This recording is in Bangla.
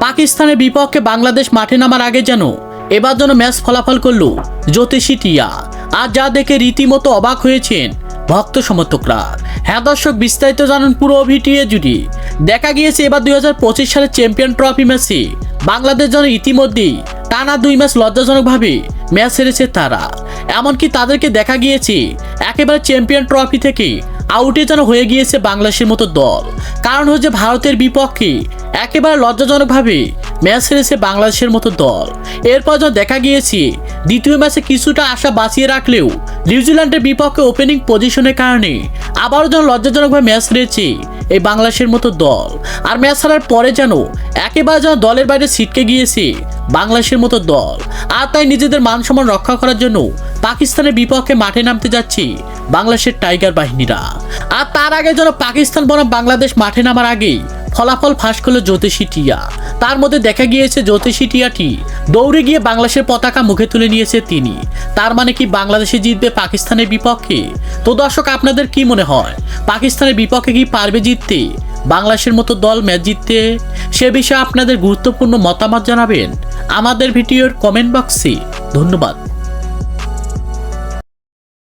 পাকিস্তানের বিপক্ষে বাংলাদেশ মাঠে নামার আগে যেন এবার যেন ম্যাচ ফলাফল করল জ্যোতিষী টিয়া। আর যা দেখে রীতিমতো অবাক হয়েছেন ভক্ত সমর্থকরা। হ্যাঁ দর্শক, বিস্তারিত জানুন পুরো ভিটিএ জুড়ি দেখা গিয়েছে এবার দুই হাজার পঁচিশ সালের চ্যাম্পিয়ন ট্রফি ম্যাচে বাংলাদেশ যেন ইতিমধ্যেই টানা দুই ম্যাচ লজ্জাজনকভাবে ম্যাচ হেরেছে তারা। এমনকি তাদেরকে দেখা গিয়েছে একেবারে চ্যাম্পিয়ন ট্রফি থেকে আউটে যেন হয়ে গিয়েছে বাংলাদেশের মতো দল। কারণ হচ্ছে ভারতের বিপক্ষে একেবারে লজ্জাজনকভাবে ম্যাচ হেরেছে বাংলাদেশের মতো দল। এরপর যখন দেখা গিয়েছে, দ্বিতীয় ম্যাচে কিছুটা আশা বাঁচিয়ে রাখলেও নিউজিল্যান্ডের বিপক্ষে ওপেনিং পজিশনের কারণে আবারও যেন লজ্জাজনকভাবে ম্যাচ হেরেছে এই বাংলাদেশের মতো দল। আর ম্যাচ হারার পরে যেন একেবারে যেন দলের বাইরে ছিটকে গিয়েছে বাংলাদেশের মতো দল। আর তাই নিজেদের মান সম্মান রক্ষা করার জন্য পাকিস্তানের বিপক্ষে মাঠে নামতে যাচ্ছে বাংলাদেশের টাইগার বাহিনীরা। আর তার আগে যেন পাকিস্তান বনাম বাংলাদেশ মাঠে নামার আগেই ফলাফল ফাঁস করল জ্যোতিষী টিয়া। তার মধ্যে দেখা গিয়েছে জ্যোতিষী টিয়াটি দৌড়ে গিয়ে বাংলাদেশের পতাকা মুখে তুলে নিয়েছে তিনি। তার মানে কি বাংলাদেশে জিতবে পাকিস্তানের বিপক্ষে? তো দর্শক, আপনাদের কি মনে হয়? পাকিস্তানের বিপক্ষে কি পারবে জিততে? বাংলাদেশের মতো দল ম্যাচ জিততে? সে বিষয়ে আপনাদের গুরুত্বপূর্ণ মতামত জানাবেন আমাদের ভিডিওর কমেন্ট বক্সে। ধন্যবাদ।